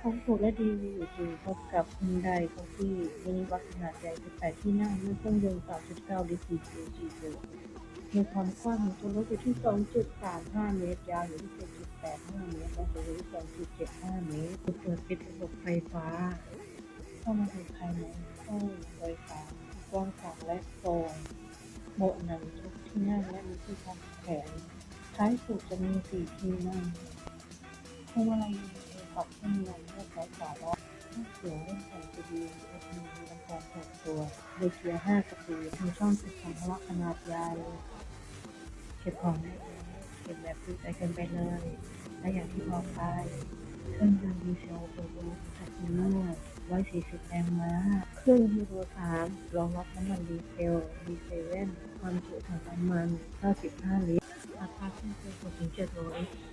ของถูกและดีมีอยู่จริงพบกับ Hyundai Coffee มินิบัสขนาดใหญ่18ที่นั่งด้วยเครื่องยนต์3.9ลิตร4 4มีความกว้างของตัวรถอยู่ที่ 2.35 เมตร ยาวอยู่ที่ 7.85 เมตร และสูงอยู่ที่ 2.75 เมตรเปิดปิดระบบไฟฟ้า เข้ามาดูภายในห้องโดยสารกว้างขวางและโปร่งเบาะหนังทุกที่นั่งและมีที่พักแขนท้ายสุดจะมีสี่ที่นั่งพวงมาลัย อปรับขึ้นเพื่อใช้ขาล้อเครื่องเสียงเล่นแผ่นซีดีเอฟมีลำโพงหกตัวโดยเกียร์ห้าสปีดมีช่องเก็บสัมภาระขนาดใหญ่เก็บของได้เองเก็บแบบซื้อใจกันไปเลย และอย่างที่บอกไปเครื่องยนต์ดีเซลตัวรูจากฮีโน่140แรงม้าเครื่องยูโร3รองรับน้ำมันดีเซลดีเซเว่นความจุถังน้ำมัน 95 ลิตรราคาขึ้นเกิน6ถึง700